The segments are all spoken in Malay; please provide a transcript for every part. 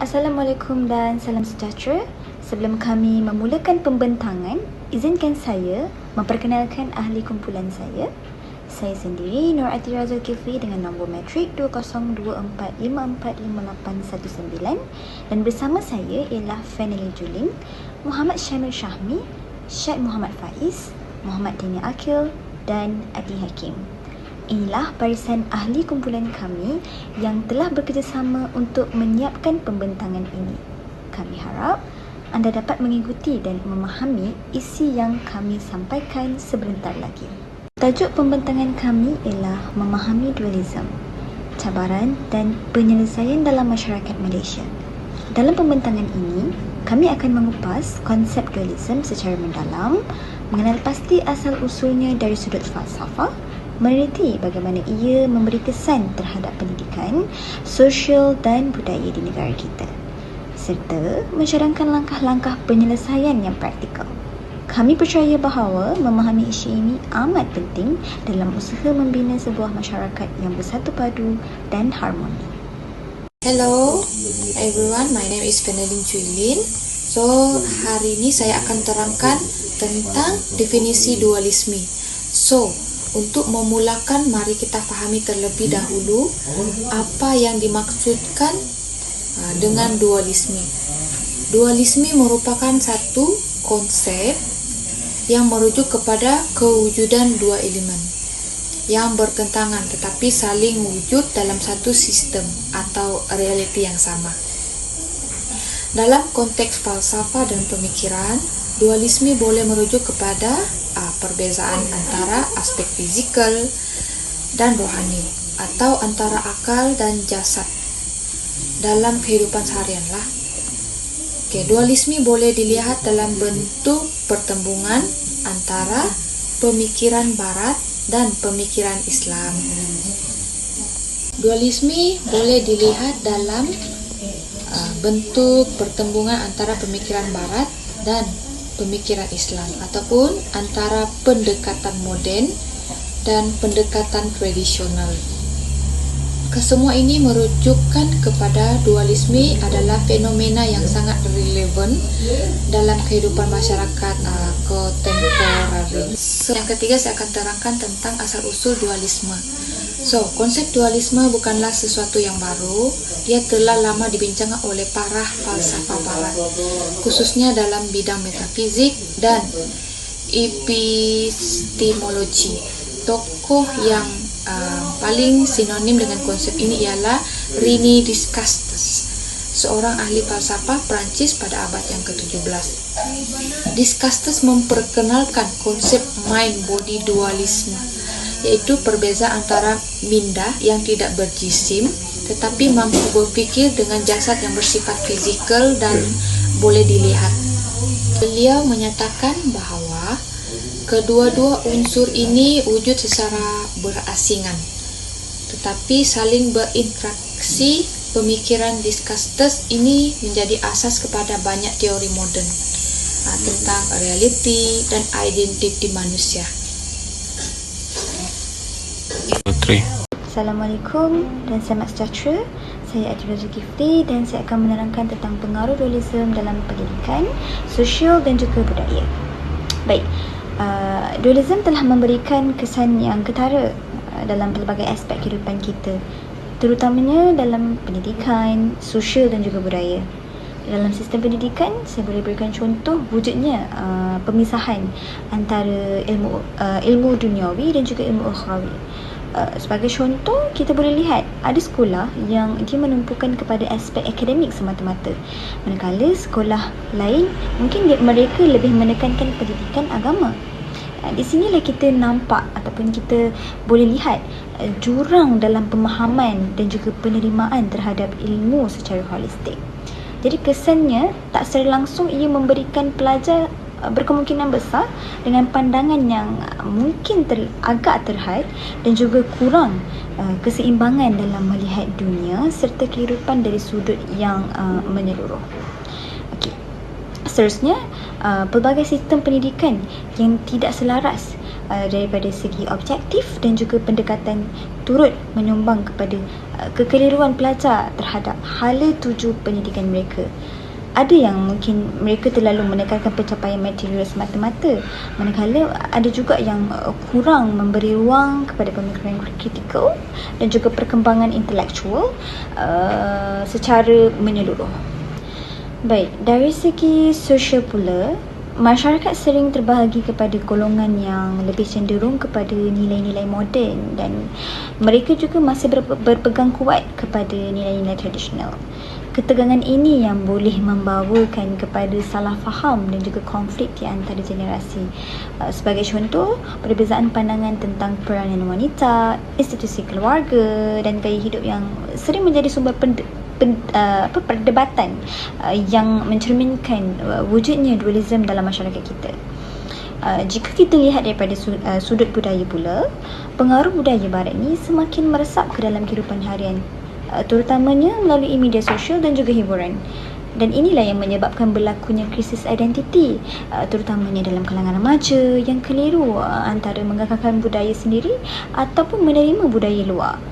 Assalamualaikum dan salam sejahtera. Sebelum kami memulakan pembentangan, izinkan saya memperkenalkan ahli kumpulan saya. Saya sendiri Nur Atira Zulkifli dengan nombor metrik 2024545819 dan bersama saya ialah Fanny Juling, Muhammad Syamil Syahmi, Syed Muhammad Faiz, Muhammad Dini Akil dan Adi Hakim. Inilah barisan ahli kumpulan kami yang telah bekerjasama untuk menyiapkan pembentangan ini. Kami harap anda dapat mengikuti dan memahami isi yang kami sampaikan sebentar lagi. Tajuk pembentangan kami ialah Memahami Dualism, Cabaran dan Penyelesaian dalam Masyarakat Malaysia. Dalam pembentangan ini, kami akan mengupas konsep dualism secara mendalam, mengenal pasti asal usulnya dari sudut falsafah, meneliti bagaimana ia memberi kesan terhadap pendidikan, sosial dan budaya di negara kita serta mencerangkan langkah-langkah penyelesaian yang praktikal. Kami percaya bahawa memahami isu ini amat penting dalam usaha membina sebuah masyarakat yang bersatu padu dan harmoni. Hello everyone, my name is Penelin Chuilin. So, hari ini saya akan terangkan tentang definisi dualisme. So, untuk memulakan, mari kita fahami terlebih dahulu apa yang dimaksudkan uh, dengan dualisme. Dualisme merupakan satu konsep yang merujuk kepada kewujudan dua elemen yang bertentangan tetapi saling wujud dalam satu sistem atau realiti yang sama. Dalam konteks falsafah dan pemikiran, dualisme boleh merujuk kepada perbezaan antara aspek fizikal dan rohani atau antara akal dan jasad dalam kehidupan seharian lah. Okay, dualisme boleh dilihat dalam bentuk pertembungan antara pemikiran barat dan pemikiran Islam. Dualisme boleh dilihat dalam uh, bentuk pertembungan antara pemikiran barat dan pemikiran Islam ataupun antara pendekatan moden dan pendekatan tradisional. Kesemua ini merujukkan kepada dualisme adalah fenomena yang sangat relevan dalam kehidupan masyarakat uh, kontemporer. So, yang ketiga saya akan terangkan tentang asal usul dualisme. So, konsep dualisme bukanlah sesuatu yang baru. Ia telah lama dibincangkan oleh para falsafah barat, khususnya dalam bidang metafizik dan epistemologi. Tokoh yang uh, paling sinonim dengan konsep ini ialah René Descartes, seorang ahli falsafah Prancis pada abad yang ke-17. Descartes memperkenalkan konsep mind-body dualisme, yaitu perbezaan antara minda yang tidak berjisim tetapi mampu berfikir dengan jasad yang bersifat fizikal dan boleh dilihat. Beliau menyatakan bahawa kedua-dua unsur ini wujud secara berasingan tetapi saling berinteraksi pemikiran Descartes ini menjadi asas kepada banyak teori moden uh, tentang realiti dan identiti manusia. Assalamualaikum dan selamat sejahtera. Saya Adila Zulkifli dan saya akan menerangkan tentang pengaruh dualism dalam pendidikan, sosial dan juga budaya. Baik, uh, dualism telah memberikan kesan yang ketara uh, dalam pelbagai aspek kehidupan kita, terutamanya dalam pendidikan, sosial dan juga budaya. Dalam sistem pendidikan, saya boleh berikan contoh wujudnya uh, pemisahan antara ilmu uh, ilmu duniawi dan juga ilmu ukhrawi. Uh, sebagai contoh kita boleh lihat ada sekolah yang dia menumpukan kepada aspek akademik semata-mata. Manakala sekolah lain mungkin dia, mereka lebih menekankan pendidikan agama. Uh, di sinilah kita nampak ataupun kita boleh lihat uh, jurang dalam pemahaman dan juga penerimaan terhadap ilmu secara holistik. Jadi kesannya tak secara langsung ia memberikan pelajar berkemungkinan besar dengan pandangan yang uh, mungkin ter, agak terhad dan juga kurang uh, keseimbangan dalam melihat dunia serta kehidupan dari sudut yang uh, menyeluruh. Okey. Seterusnya, uh, pelbagai sistem pendidikan yang tidak selaras uh, daripada segi objektif dan juga pendekatan turut menyumbang kepada uh, kekeliruan pelajar terhadap hala tuju pendidikan mereka ada yang mungkin mereka terlalu menekankan pencapaian material semata-mata. Manakala ada juga yang uh, kurang memberi ruang kepada pemikiran kritikal dan juga perkembangan intelektual uh, secara menyeluruh. Baik dari segi sosial pula masyarakat sering terbahagi kepada golongan yang lebih cenderung kepada nilai-nilai moden dan mereka juga masih berpegang kuat kepada nilai-nilai tradisional ketegangan ini yang boleh membawakan kepada salah faham dan juga konflik di antara generasi. Uh, sebagai contoh, perbezaan pandangan tentang peranan wanita, institusi keluarga dan gaya hidup yang sering menjadi sumber pen, uh, apa, perdebatan uh, yang mencerminkan wujudnya dualism dalam masyarakat kita. Uh, jika kita lihat daripada sudut budaya pula, pengaruh budaya barat ni semakin meresap ke dalam kehidupan harian Uh, terutamanya melalui media sosial dan juga hiburan. Dan inilah yang menyebabkan berlakunya krisis identiti uh, terutamanya dalam kalangan remaja yang keliru uh, antara mengakalkan budaya sendiri ataupun menerima budaya luar.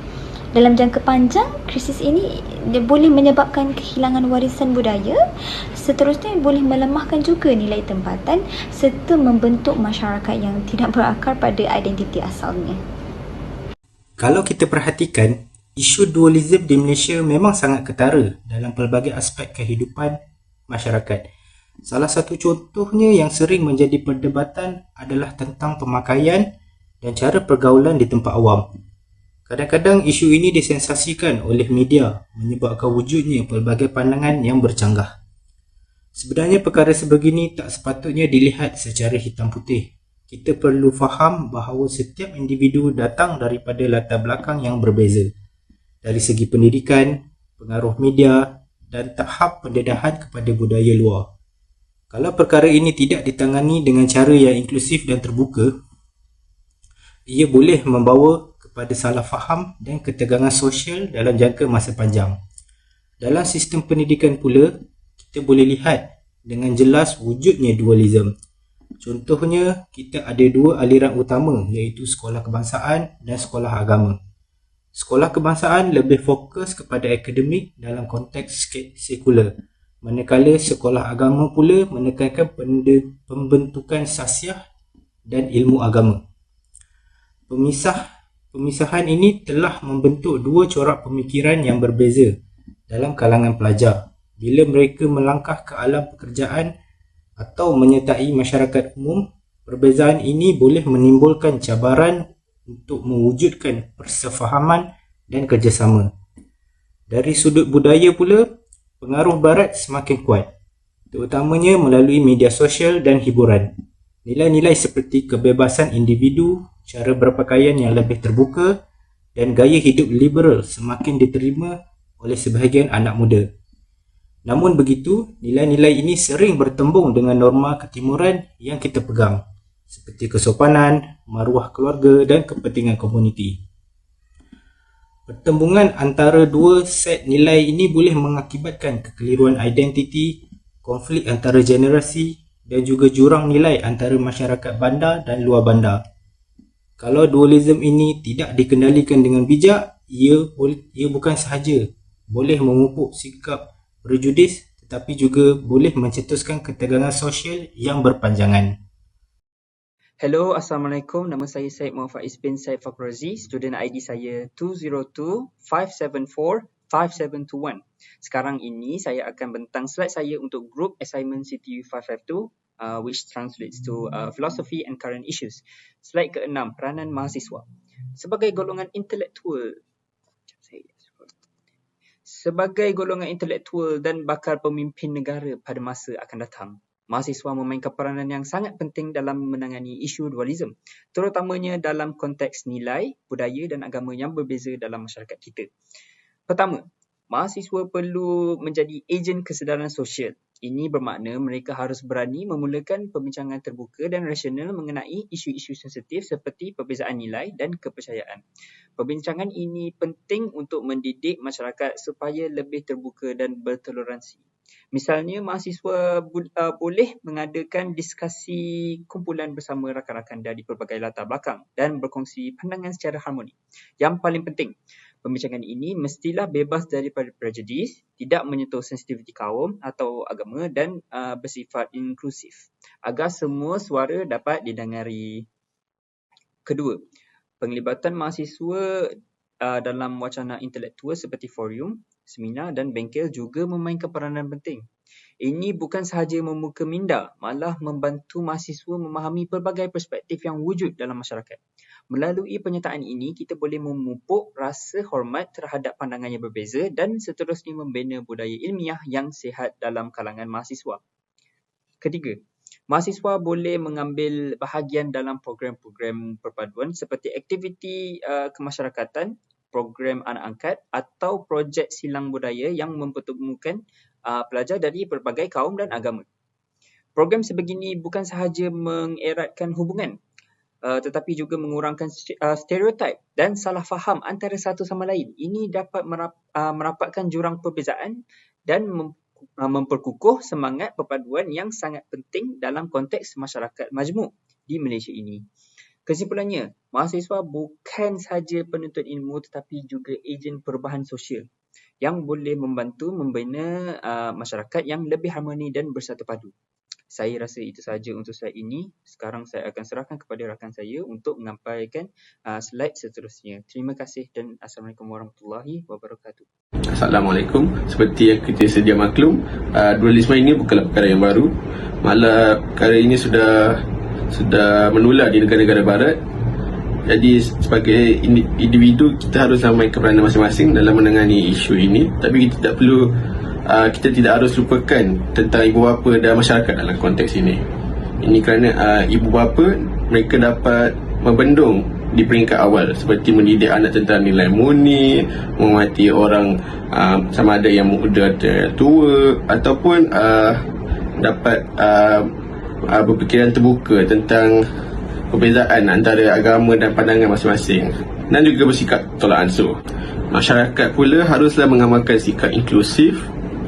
Dalam jangka panjang, krisis ini dia boleh menyebabkan kehilangan warisan budaya seterusnya boleh melemahkan juga nilai tempatan serta membentuk masyarakat yang tidak berakar pada identiti asalnya. Kalau kita perhatikan, isu dualism di Malaysia memang sangat ketara dalam pelbagai aspek kehidupan masyarakat. Salah satu contohnya yang sering menjadi perdebatan adalah tentang pemakaian dan cara pergaulan di tempat awam. Kadang-kadang isu ini disensasikan oleh media menyebabkan wujudnya pelbagai pandangan yang bercanggah. Sebenarnya perkara sebegini tak sepatutnya dilihat secara hitam putih. Kita perlu faham bahawa setiap individu datang daripada latar belakang yang berbeza dari segi pendidikan, pengaruh media dan tahap pendedahan kepada budaya luar. Kalau perkara ini tidak ditangani dengan cara yang inklusif dan terbuka, ia boleh membawa kepada salah faham dan ketegangan sosial dalam jangka masa panjang. Dalam sistem pendidikan pula, kita boleh lihat dengan jelas wujudnya dualism. Contohnya, kita ada dua aliran utama iaitu sekolah kebangsaan dan sekolah agama. Sekolah kebangsaan lebih fokus kepada akademik dalam konteks sekular. Manakala sekolah agama pula menekankan pembentukan sasiah dan ilmu agama. Pemisah pemisahan ini telah membentuk dua corak pemikiran yang berbeza dalam kalangan pelajar bila mereka melangkah ke alam pekerjaan atau menyertai masyarakat umum perbezaan ini boleh menimbulkan cabaran untuk mewujudkan persefahaman dan kerjasama. Dari sudut budaya pula, pengaruh barat semakin kuat, terutamanya melalui media sosial dan hiburan. Nilai-nilai seperti kebebasan individu, cara berpakaian yang lebih terbuka dan gaya hidup liberal semakin diterima oleh sebahagian anak muda. Namun begitu, nilai-nilai ini sering bertembung dengan norma ketimuran yang kita pegang seperti kesopanan, maruah keluarga dan kepentingan komuniti. Pertembungan antara dua set nilai ini boleh mengakibatkan kekeliruan identiti, konflik antara generasi dan juga jurang nilai antara masyarakat bandar dan luar bandar. Kalau dualism ini tidak dikendalikan dengan bijak, ia, ia bukan sahaja boleh memupuk sikap prejudis tetapi juga boleh mencetuskan ketegangan sosial yang berpanjangan. Hello, Assalamualaikum. Nama saya Syed Muhammad Faiz bin Syed Fakrozi. Student ID saya 202-574-5721. Sekarang ini saya akan bentang slide saya untuk Group Assignment CTU 552 uh, which translates to uh, Philosophy and Current Issues. Slide ke-6, peranan mahasiswa. Sebagai golongan intelektual, sebagai golongan intelektual dan bakal pemimpin negara pada masa akan datang, mahasiswa memainkan peranan yang sangat penting dalam menangani isu dualism, terutamanya dalam konteks nilai, budaya dan agama yang berbeza dalam masyarakat kita. Pertama, mahasiswa perlu menjadi ejen kesedaran sosial. Ini bermakna mereka harus berani memulakan perbincangan terbuka dan rasional mengenai isu-isu sensitif seperti perbezaan nilai dan kepercayaan. Perbincangan ini penting untuk mendidik masyarakat supaya lebih terbuka dan bertoleransi Misalnya, mahasiswa uh, boleh mengadakan diskusi kumpulan bersama rakan-rakan dari pelbagai latar belakang dan berkongsi pandangan secara harmoni. Yang paling penting, pembincangan ini mestilah bebas daripada prejudis, tidak menyentuh sensitiviti kaum atau agama dan uh, bersifat inklusif agar semua suara dapat didengari. Kedua, penglibatan mahasiswa uh, dalam wacana intelektual seperti forum seminar dan bengkel juga memainkan peranan penting. Ini bukan sahaja membuka minda, malah membantu mahasiswa memahami pelbagai perspektif yang wujud dalam masyarakat. Melalui penyertaan ini, kita boleh memupuk rasa hormat terhadap pandangan yang berbeza dan seterusnya membina budaya ilmiah yang sihat dalam kalangan mahasiswa. Ketiga, mahasiswa boleh mengambil bahagian dalam program-program perpaduan seperti aktiviti uh, kemasyarakatan program anak angkat atau projek silang budaya yang mempertemukan uh, pelajar dari pelbagai kaum dan agama. Program sebegini bukan sahaja mengeratkan hubungan uh, tetapi juga mengurangkan stereotip dan salah faham antara satu sama lain. Ini dapat merap, uh, merapatkan jurang perbezaan dan mem, memperkukuh semangat perpaduan yang sangat penting dalam konteks masyarakat majmuk di Malaysia ini. Kesimpulannya, mahasiswa bukan sahaja penuntut ilmu tetapi juga ejen perubahan sosial yang boleh membantu membina uh, masyarakat yang lebih harmoni dan bersatu padu. Saya rasa itu sahaja untuk slide ini. Sekarang saya akan serahkan kepada rakan saya untuk menyampaikan uh, slide seterusnya. Terima kasih dan Assalamualaikum warahmatullahi wabarakatuh. Assalamualaikum. Seperti yang kita sedia maklum, uh, dualisme ini bukanlah perkara yang baru. Malah perkara ini sudah sudah menular di negara-negara barat jadi sebagai individu kita harus main peranan masing-masing dalam menangani isu ini tapi kita tidak perlu uh, kita tidak harus lupakan tentang ibu bapa dan masyarakat dalam konteks ini ini kerana uh, ibu bapa mereka dapat membendung di peringkat awal seperti mendidik anak tentang nilai murni menghormati orang uh, sama ada yang muda atau tua ataupun uh, dapat uh, uh, berfikiran terbuka tentang perbezaan antara agama dan pandangan masing-masing dan juga bersikap tolak ansur. Masyarakat pula haruslah mengamalkan sikap inklusif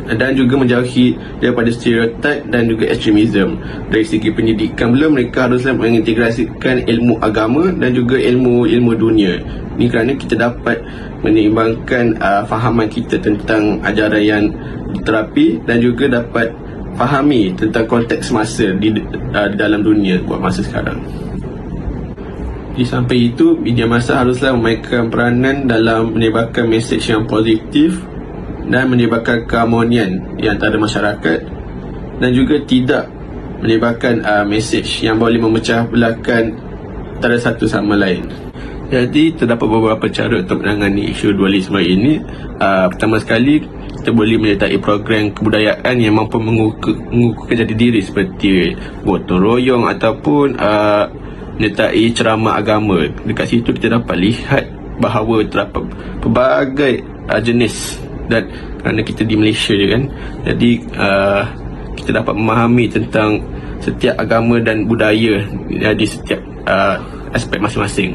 dan juga menjauhi daripada stereotip dan juga ekstremisme. Dari segi pendidikan pula mereka haruslah mengintegrasikan ilmu agama dan juga ilmu-ilmu dunia. Ini kerana kita dapat menyeimbangkan uh, fahaman kita tentang ajaran yang diterapi dan juga dapat fahami tentang konteks masa di, uh, dalam dunia buat masa sekarang. Di samping itu, media masa haruslah memainkan peranan dalam menyebarkan mesej yang positif dan menyebarkan keharmonian di antara masyarakat dan juga tidak menyebarkan uh, mesej yang boleh memecah belahkan antara satu sama lain. Jadi terdapat beberapa cara untuk menangani isu dualisme ini. Uh, pertama sekali kita boleh menyertai program kebudayaan yang mampu mengukuhkan jati diri seperti gotong royong ataupun uh, menyertai ceramah agama. Dekat situ kita dapat lihat bahawa terdapat pelbagai uh, jenis dan kerana kita di Malaysia je kan. Jadi uh, kita dapat memahami tentang setiap agama dan budaya di setiap uh, aspek masing-masing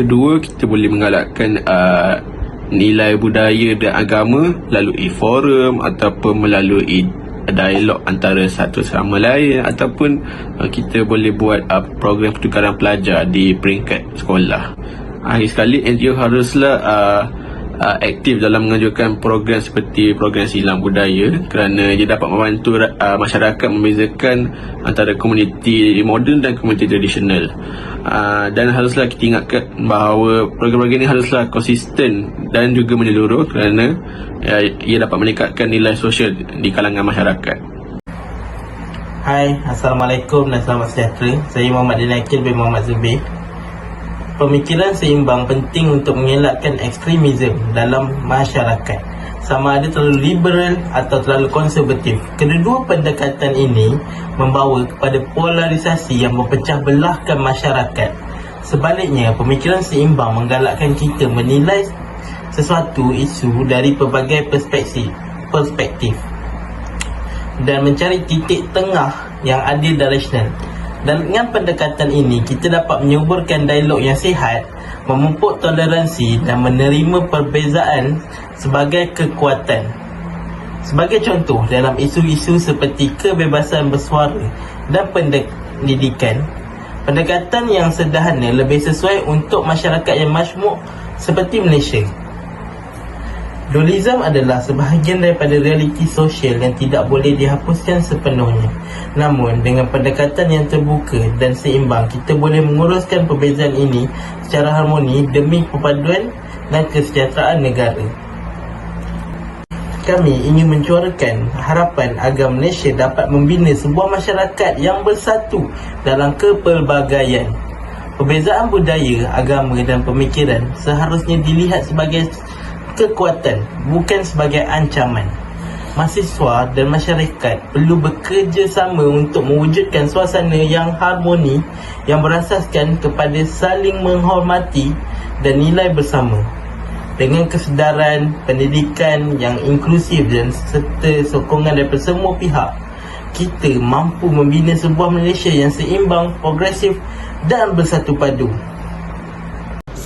kedua kita boleh menggalakkan uh, nilai budaya dan agama melalui forum ataupun melalui dialog antara satu sama lain ataupun uh, kita boleh buat uh, program pertukaran pelajar di peringkat sekolah. Akhir sekali NGO haruslah uh, uh, aktif dalam mengajukan program seperti program silang budaya kerana ia dapat membantu uh, masyarakat membezakan antara komuniti moden dan komuniti tradisional. Uh, dan haruslah kita ingatkan bahawa program-program ini haruslah konsisten dan juga menyeluruh kerana uh, ia dapat meningkatkan nilai sosial di kalangan masyarakat. Hai, Assalamualaikum dan selamat sejahtera. Saya Muhammad Dinakil bin Muhammad Zubir. Pemikiran seimbang penting untuk mengelakkan ekstremisme dalam masyarakat sama ada terlalu liberal atau terlalu konservatif. Kedua pendekatan ini membawa kepada polarisasi yang memecah belahkan masyarakat. Sebaliknya, pemikiran seimbang menggalakkan kita menilai sesuatu isu dari pelbagai perspektif, perspektif dan mencari titik tengah yang adil dan rasional. Dan dengan pendekatan ini, kita dapat menyuburkan dialog yang sihat, memupuk toleransi dan menerima perbezaan sebagai kekuatan. Sebagai contoh, dalam isu-isu seperti kebebasan bersuara dan pendidikan, pendekatan yang sederhana lebih sesuai untuk masyarakat yang majmuk seperti Malaysia. Dualism adalah sebahagian daripada realiti sosial yang tidak boleh dihapuskan sepenuhnya. Namun, dengan pendekatan yang terbuka dan seimbang, kita boleh menguruskan perbezaan ini secara harmoni demi perpaduan dan kesejahteraan negara. Kami ingin mencurakan harapan agar Malaysia dapat membina sebuah masyarakat yang bersatu dalam kepelbagaian. Perbezaan budaya, agama dan pemikiran seharusnya dilihat sebagai kekuatan bukan sebagai ancaman. Mahasiswa dan masyarakat perlu bekerjasama untuk mewujudkan suasana yang harmoni yang berasaskan kepada saling menghormati dan nilai bersama. Dengan kesedaran, pendidikan yang inklusif dan serta sokongan daripada semua pihak, kita mampu membina sebuah Malaysia yang seimbang, progresif dan bersatu padu.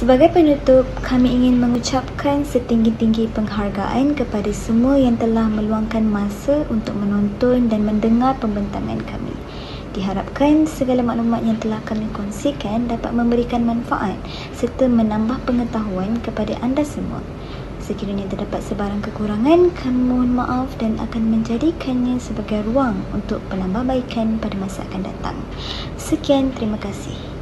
Sebagai penutup, kami ingin mengucapkan setinggi-tinggi penghargaan kepada semua yang telah meluangkan masa untuk menonton dan mendengar pembentangan kami. Diharapkan segala maklumat yang telah kami kongsikan dapat memberikan manfaat serta menambah pengetahuan kepada anda semua. Sekiranya terdapat sebarang kekurangan, kami mohon maaf dan akan menjadikannya sebagai ruang untuk penambahbaikan pada masa akan datang. Sekian, terima kasih.